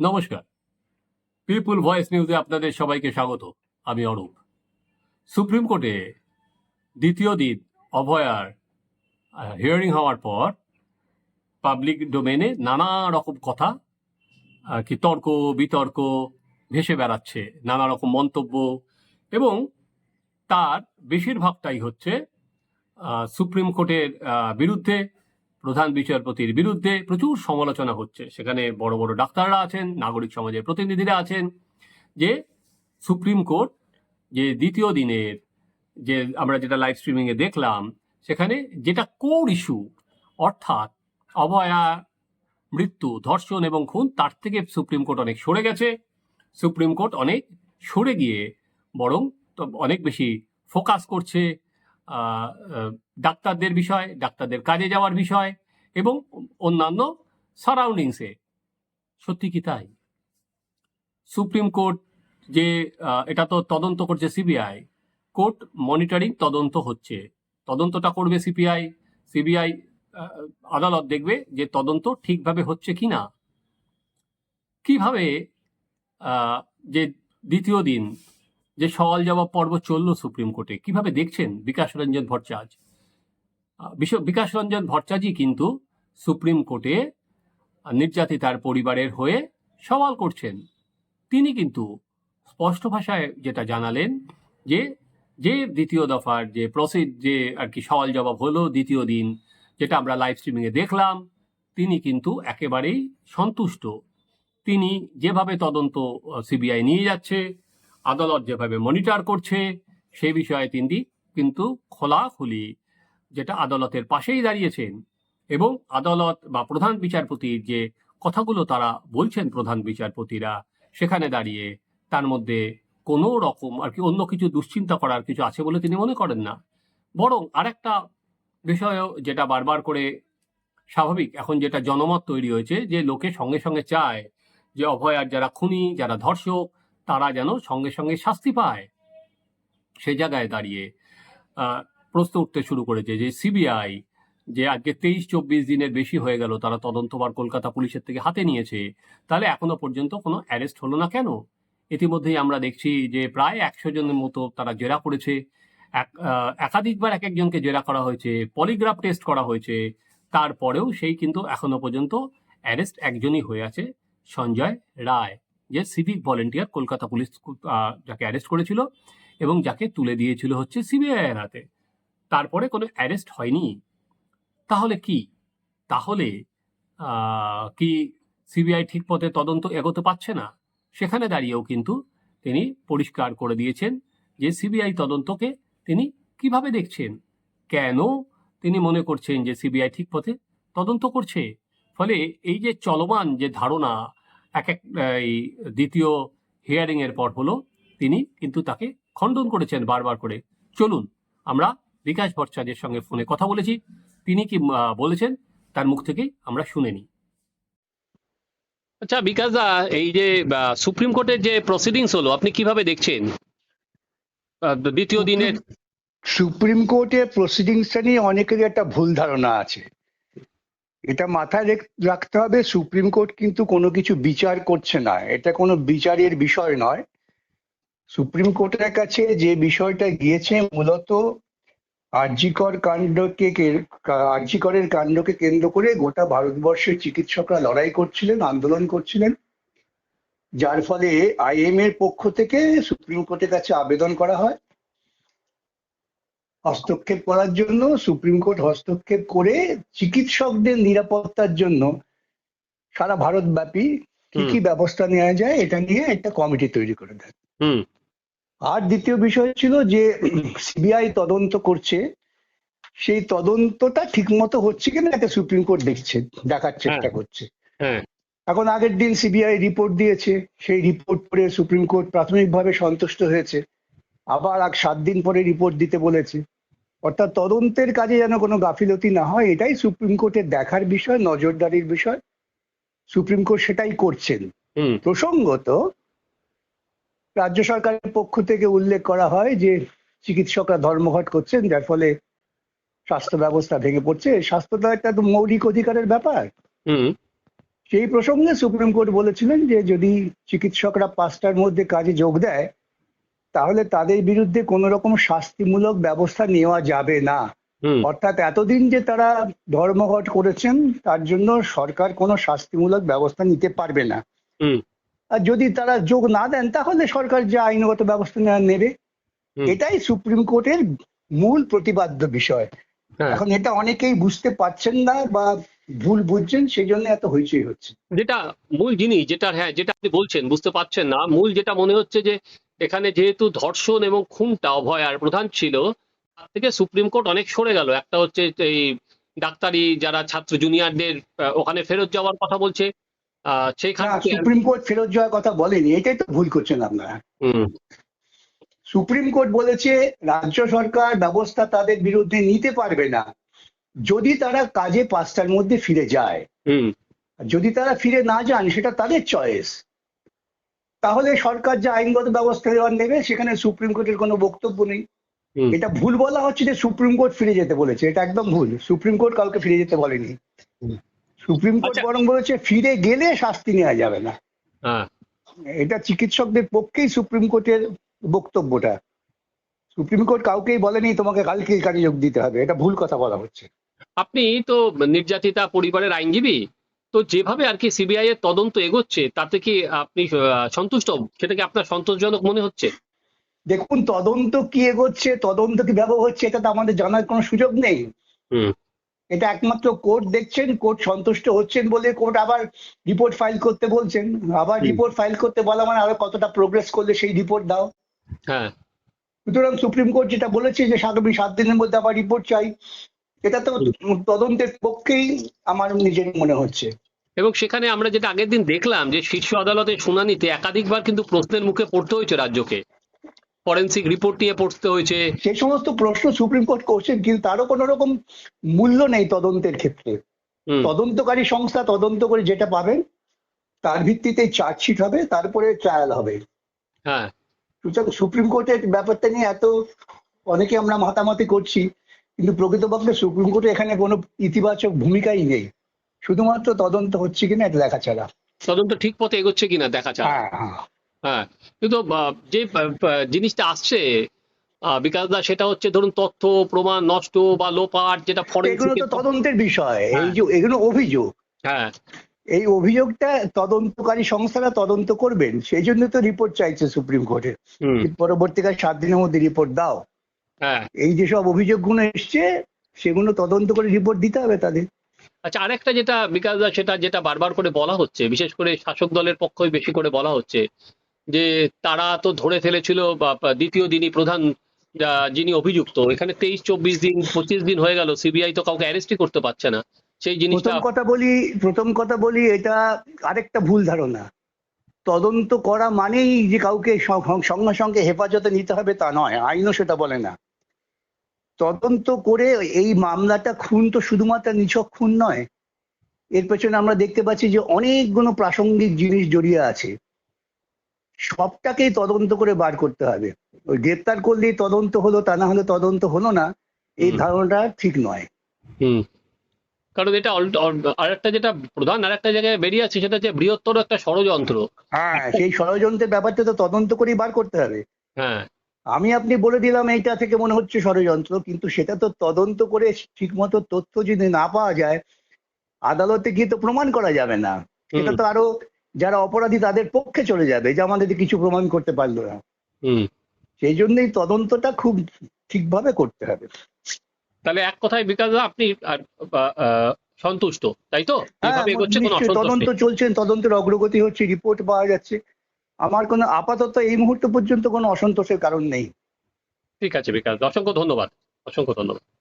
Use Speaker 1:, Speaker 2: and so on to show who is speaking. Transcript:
Speaker 1: নমস্কার। পিপুল ভয়েস নিউজে আপনাদের সবাইকে স্বাগত। আমি অরূপ। সুপ্রিম কোর্টে দ্বিতীয় দিন অভয়ার হিয়ারিং হওয়ার পর পাবলিক ডোমেনে নানা রকম কথা আর কি তর্ক, বিতর্ক ভেসে বেড়াচ্ছে, নানা রকম মন্তব্য এবং তার বেশিরভাগটাই হচ্ছে সুপ্রিম কোর্টের বিরুদ্ধে প্রধান বিচারপতির বিরুদ্ধে প্রচুর সমালোচনা হচ্ছে। সেখানে বড় বড় ডাক্তাররা আছেন, নাগরিক সমাজের প্রতিনিধিরা আছেন যে সুপ্রিম কোর্ট যে দ্বিতীয় দিনের যে আমরা যেটা লাইভ স্ট্রিমিংয়ে দেখলাম, সেখানে যেটা কোর ইস্যু অর্থাৎ অবয়া, মৃত্যু, ধর্ষণ এবং খুন, তার থেকে সুপ্রিম কোর্ট অনেক সরে গেছে। সুপ্রিম কোর্ট অনেক সরে গিয়ে বরং অনেক বেশি ফোকাস করছে ডাক্তারদের বিষয়, ডাক্তারদের কাজে যাওয়ার বিষয় এবং অন্যান্য সারাউন্ডিংসে সত্যি কি তাই? সুপ্রিম কোর্ট যে এটা তো তদন্ত করছে সিবিআই কোর্ট মনিটরিং তদন্ত হচ্ছে। তদন্তটা করবে সিপিআই সিবিআই আদালত দেখবে যে তদন্ত ঠিকভাবে হচ্ছে কি না। কীভাবে যে দ্বিতীয় দিন যে সওয়াল জবাব পর্ব চলল সুপ্রিম কোর্টে। কীভাবে দেখছেন বিকাশ রঞ্জন ভট্টাচার্য? বিকাশ রঞ্জন ভট্টাচার্যই কিন্তু সুপ্রিম কোর্টে নির্যাতিতার পরিবারের হয়ে সওয়াল করছেন। তিনি কিন্তু স্পষ্ট ভাষায় যেটা জানালেন যে যে দ্বিতীয় দফার যে প্রসিড যে আর কি সওয়াল জবাব হলো দ্বিতীয় দিন, যেটা আমরা লাইভ স্ট্রিমিংয়ে দেখলাম, তিনি কিন্তু একেবারেই সন্তুষ্ট। তিনি যেভাবে তদন্ত সিবিআই নিয়ে যাচ্ছে আদালত যেভাবে মনিটর করছে, সেই বিষয়ে তিনি কিন্তু খোলাখুলি, যেটা আদালতের পাশেই দাঁড়িয়েছেন এবং আদালত বা প্রধান বিচারপতির যে কথাগুলো তারা বলছেন প্রধান বিচারপতিরা, সেখানে দাঁড়িয়ে তার মধ্যে কোনো রকম আর কি অন্য কিছু দুশ্চিন্তা করার কিছু আছে বলে তিনি মনে করেন না। বরং আরেকটা বিষয়ও যেটা বারবার করে স্বাভাবিক, এখন যেটা জনমত তৈরি হয়েছে যে লোকে সঙ্গে সঙ্গে চায় যে অভয়ার যারা খুনি, যারা ধর্ষক তারা যেন সঙ্গে সঙ্গে শাস্তি পায়। সে জায়গায় দাঁড়িয়ে প্রশ্ন উঠতে শুরু করেছে যে সিবিআই যে আজকে তেইশ চব্বিশ দিনের বেশি হয়ে গেল, তারা তদন্তবার কলকাতা পুলিশের থেকে হাতে নিয়েছে, তাহলে এখনও পর্যন্ত কোনো অ্যারেস্ট হলো না কেন? ইতিমধ্যেই আমরা দেখছি যে প্রায় একশো জনের মতো তারা জেরা করেছে। এক একাধিকবার এক একজনকে জেরা করা হয়েছে, পলিগ্রাফ টেস্ট করা হয়েছে, তারপরেও সেই কিন্তু এখনও পর্যন্ত অ্যারেস্ট একজনই হয়ে আছে, সঞ্জয় রায়। যে সিভিক ভলেন্টিয়ার কলকাতা পুলিশ যাকে অ্যারেস্ট করেছিল এবং যাকে তুলে দিয়েছিল হচ্ছে সিবিআই এর হাতে। তারপরে কোনো অ্যারেস্ট হয়নি। তাহলে কি? তাহলে কি সিবিআই ঠিক পথে তদন্ত এগোতে পারছে না? সেখানে দাঁড়িয়েও কিন্তু তিনি পরিষ্কার করে দিয়েছেন যে সিবিআই তদন্তকে তিনি কীভাবে দেখছেন? কেন তিনি মনে করছেন যে সিবিআই ঠিক পথে তদন্ত করছে? ফলে এই যে চলমান যে ধারণা এক এক এই দ্বিতীয় হিয়ারিং এর পর হলো তিনি কিন্তু তাকে খণ্ডন করেছেন বারবার করে। চলুন আমরা বিকাশ ভট্টাচার্যের সঙ্গে ফোনে কথা বলেছি। তিনি কি বলেছেন তার মুখ থেকেই আমরা শুনে নিই। আচ্ছা বিকাশ দা এই যে সুপ্রিম কোর্টের যে প্রসিডিংস হলো আপনি কীভাবে দেখছেন? দ্বিতীয় দিনের
Speaker 2: সুপ্রিম কোর্টের প্রসিডিংসটা নিয়ে অনেকেরই একটা ভুল ধারণা আছে। এটা মাথায় রেখ- রাখতে হবে, সুপ্রিম কোর্ট কিন্তু কোনো কিছু বিচার করছে না। এটা কোনো বিচারের বিষয় নয়। সুপ্রিম কোর্টের কাছে যে বিষয়টা গিয়েছে মূলত আরজিকর কাণ্ডকে আরজিকরের কাণ্ডকে কেন্দ্র করে গোটা ভারতবর্ষের চিকিৎসকরা লড়াই করছিলেন, আন্দোলন করছিলেন। যার ফলে আইএম এর পক্ষ থেকে সুপ্রিম কোর্টের কাছে আবেদন করা হয়। হস্তক্ষেপ করার জন্য সুপ্রিম কোর্ট হস্তক্ষেপ করে চিকিৎসকদের নিরাপত্তার জন্য সারা ভারতব্যাপী কি কি ব্যবস্থা নেওয়া যায় এটা নিয়ে একটা কমিটি তৈরি করে দেয়। আর দ্বিতীয় বিষয় ছিল যে সিবিআই তদন্ত করছে সেই তদন্তটা ঠিকমতো হচ্ছে কিনা এটা সুপ্রিম কোর্ট দেখছে দেখার চেষ্টা করছে।
Speaker 1: হ্যাঁ।
Speaker 2: এখন আগের দিন সিবিআই রিপোর্ট দিয়েছে সেই রিপোর্ট পড়ে সুপ্রিম কোর্ট প্রাথমিকভাবে সন্তুষ্ট হয়েছে আবার আর সাত দিন পরে রিপোর্ট দিতে বলেছে। অর্থাৎ তদন্তের কাজে যেন কোনো গাফিলতি না হয় এটাই সুপ্রিম কোর্টের দেখার বিষয় নজরদারির বিষয়। সুপ্রিম কোর্ট সেটাই করছেন। প্রসঙ্গত রাজ্য সরকারের পক্ষ থেকে উল্লেখ করা হয় যে চিকিৎসকরা ধর্মঘট করছেন যার ফলে স্বাস্থ্য ব্যবস্থা ভেঙে পড়ছে। স্বাস্থ্যটা একটা তো মৌলিক অধিকারের ব্যাপার।
Speaker 1: হুম।
Speaker 2: সেই প্রসঙ্গে সুপ্রিম কোর্ট বলেছিলেন যে যদি চিকিৎসকরা পাঁচটার মধ্যে কাজে যোগ দেয় তাহলে তাদের বিরুদ্ধে কোনো রকম শাস্তিমূলক ব্যবস্থা নেওয়া যাবে না। অর্থাৎ এতদিন যে তারা ধর্মঘট করেছেন তার জন্য সরকার কোনো শাস্তিমূলক ব্যবস্থা নিতে পারবে না। আর যদি তারা যোগ না দেন তাহলে সরকার যে আইনগত ব্যবস্থা নেওয়া নেবে। এটাই সুপ্রিম কোর্টের মূল প্রতিপাদ্য বিষয়।
Speaker 1: হ্যাঁ।
Speaker 2: এখন এটা অনেকেই বুঝতে পারছেন না বা ভুল বুঝছেন সেই জন্য এত হইচই হচ্ছে।
Speaker 1: যেটা মূল জিনিস যেটা হ্যাঁ যেটা আপনি বলছেন বুঝতে পারছেন না। মূল যেটা মনে হচ্ছে যে এখানে যেহেতু ধর্ষণ এবং খুনটা অভয় আর প্রধান ছিল তার থেকে সুপ্রিম কোর্ট অনেক সরে গেল। একটা হচ্ছে এই ডাক্তারি যারা ছাত্র জুনিয়রদের ওখানে ফেরত যাওয়ার কথা বলছে। আহ, সেইখানে
Speaker 2: না সুপ্রিম কোর্ট ফেরত যাওয়ার কথা বলেনি এটাই তো ভুল করছেন আপনারা। সুপ্রিম কোর্ট বলেছে রাজ্য সরকার ব্যবস্থা তাদের বিরুদ্ধে নিতে পারবে না। যদি তারা কাজে পাঁচটার মধ্যে ফিরে যায়
Speaker 1: হুম।
Speaker 2: যদি তারা ফিরে না যান সেটা তাদের চয়েস তাহলে সরকার যে আইনগত ব্যবস্থা নেবে সেখানে সুপ্রিম কোর্টের কোনো বক্তব্য নেই। এটা ভুল বলা হচ্ছে যে সুপ্রিম কোর্ট ফিরে যেতে বলেছে। এটা একদম ভুল। সুপ্রিম কোর্ট কাউকে ফিরে যেতে বলেনি। সুপ্রিম কোর্ট
Speaker 1: আচ্ছা।
Speaker 2: বরং বলেছে ফিরে গেলে শাস্তি নেওয়া যাবে না।
Speaker 1: হ্যাঁ।
Speaker 2: এটা চিকিৎসকদের পক্ষেই সুপ্রিম কোর্টের বক্তব্যটা। সুপ্রিম কোর্ট কাউকেই বলেনি তোমাকে কালকে কাজে যোগ দিতে হবে। এটা ভুল কথা বলা হচ্ছে।
Speaker 1: আপনি তো নির্যাতিতা পরিবারের আইনজীবী? তো যেভাবে আর কি সিবিআই এর তদন্ত এগোচ্ছে তাতে কি আপনি সন্তুষ্ট? সেটা কি আপনার সন্তোষজনক মনে হচ্ছে?
Speaker 2: দেখুন তদন্ত কি এগোচ্ছে তদন্ত কি ব্যবহার হচ্ছে এটা তো আমাদের জানার কোনো সুযোগ নেই।
Speaker 1: হুম।
Speaker 2: এটা একমাত্র কোর্ট দেখছেন কোর্ট সন্তুষ্ট হচ্ছেন বলে কোর্ট আবার রিপোর্ট ফাইল করতে বলছেন। আবার রিপোর্ট ফাইল করতে বলা মানে আরও কতটা প্রোগ্রেস করলে সেই রিপোর্ট দাও।
Speaker 1: হ্যাঁ।
Speaker 2: সুতরাং সুপ্রিম কোর্ট যেটা বলেছে যে আগামী সাত দিনের মধ্যে আবার রিপোর্ট চাই। এটা তো তদন্তের পক্ষেই আমার নিজের মনে হচ্ছে।
Speaker 1: এবং সেখানে আমরা যেটা আগের দিন দেখলাম যে শীর্ষ আদালতের শুনানিতে একাধিকবার কিন্তু প্রশ্নের মুখে পড়তে হয়েছে রাজ্যকে। ফরেন্সিক রিপোর্ট নিয়ে পড়তে হয়েছে।
Speaker 2: সে সমস্ত প্রশ্ন সুপ্রিম কোর্ট করছেন কিন্তু তারও কোনো রকম মূল্য নেই তদন্তের ক্ষেত্রে। তদন্তকারী সংস্থা তদন্ত করে যেটা পাবেন তার ভিত্তিতে চার্জশিট হবে তারপরে ট্রায়াল হবে।
Speaker 1: হ্যাঁ।
Speaker 2: সুতরাং সুপ্রিম কোর্টের ব্যাপারটা নিয়ে এত অনেকে আমরা মাতামাতি করছি। কিন্তু প্রকৃতপক্ষে সুপ্রিম কোর্টে এখানে কোনো ইতিবাচক ভূমিকাই নেই। শুধুমাত্র তদন্ত হচ্ছে কিনা এটা দেখা ছাড়া।
Speaker 1: তদন্ত ঠিক পথে এগোচ্ছে কিনা দেখা যাক
Speaker 2: হ্যাঁ হ্যাঁ।
Speaker 1: হ্যাঁ কিন্তু যে জিনিসটা আসছে বিকাশ দা সেটা হচ্ছে ধরুন তথ্য প্রমাণ নষ্ট বা লোপাট যেটা
Speaker 2: এগুলো তো তদন্তের বিষয়। এই
Speaker 1: হ্যাঁ।
Speaker 2: যে এগুলো অভিযোগ।
Speaker 1: হ্যাঁ।
Speaker 2: এই অভিযোগটা তদন্তকারী সংস্থারা তদন্ত করবেন। সেই জন্য তো রিপোর্ট চাইছে সুপ্রিম কোর্টে। পরবর্তীকালে সাত দিনের মধ্যে রিপোর্ট দাও। এই যেসব অভিযোগগুলো এসছে সেগুলো তদন্ত করে রিপোর্ট দিতে হবে তাদের।
Speaker 1: আচ্ছা আরেকটা যেটা বিকাশ দা সেটা যেটা বারবার করে বলা হচ্ছে বিশেষ করে শাসক দলের পক্ষই বেশি করে বলা হচ্ছে যে তারা তো ধরে ফেলেছিল বা দ্বিতীয় দিনই প্রধান যিনি অভিযুক্ত এখানে তেইশ চব্বিশ দিন পঁচিশ দিন হয়ে গেল সিবিআই তো কাউকে অ্যারেস্টই করতে পারছে না। সেই জিনিসটা
Speaker 2: প্রথম কথা বলি প্রথম কথা বলি এটা আরেকটা ভুল ধারণা। তদন্ত করা মানেই যে কাউকে সঙ্গে সঙ্গে হেফাজতে নিতে হবে তা নয় আইনও সেটা বলে না। তদন্ত করে এই মামলাটা খুন তো শুধুমাত্র নিছক খুন নয়। এর পেছনে আমরা দেখতে পাচ্ছি যে অনেকগুলো প্রাসঙ্গিক জিনিস জড়িয়ে আছে। সবটাকেই তদন্ত করে বার করতে হবে। ওই গ্রেপ্তার করলেই তদন্ত হলো তা না হলে তদন্ত হলো না এই ধারণাটা ঠিক নয়।
Speaker 1: হুম। কারণ এটা আর একটা যেটা প্রধান আর একটা জায়গায় বেরিয়ে আছে সেটা হচ্ছে বৃহত্তর একটা ষড়যন্ত্র।
Speaker 2: হ্যাঁ সেই ষড়যন্ত্রের ব্যাপারটা তো তদন্ত করেই বার করতে হবে।
Speaker 1: হ্যাঁ।
Speaker 2: আমি আপনি বলে দিলাম এইটা থেকে মনে হচ্ছে ষড়যন্ত্র কিন্তু সেটা তো তদন্ত করে ঠিকমতো তথ্য যদি না পাওয়া যায় আদালতে গিয়ে তো প্রমাণ করা যাবে না। সেটা তো আরও যারা অপরাধী তাদের পক্ষে চলে যাবে যে আমাদের কিছু প্রমাণ করতে পারল না।
Speaker 1: হুম।
Speaker 2: সেই জন্যই তদন্তটা খুব ঠিকভাবে করতে হবে।
Speaker 1: তাহলে এক কথায় বিকাশ আপনি সন্তুষ্ট তাই তো?
Speaker 2: হ্যাঁ তদন্ত। চলছে তদন্তের অগ্রগতি হচ্ছে রিপোর্ট পাওয়া যাচ্ছে। আমার কোনো আপাতত এই মুহূর্ত পর্যন্ত কোনো অসন্তোষের কারণ নেই।
Speaker 1: ঠিক আছে বিকাশ অসংখ্য ধন্যবাদ অসংখ্য ধন্যবাদ।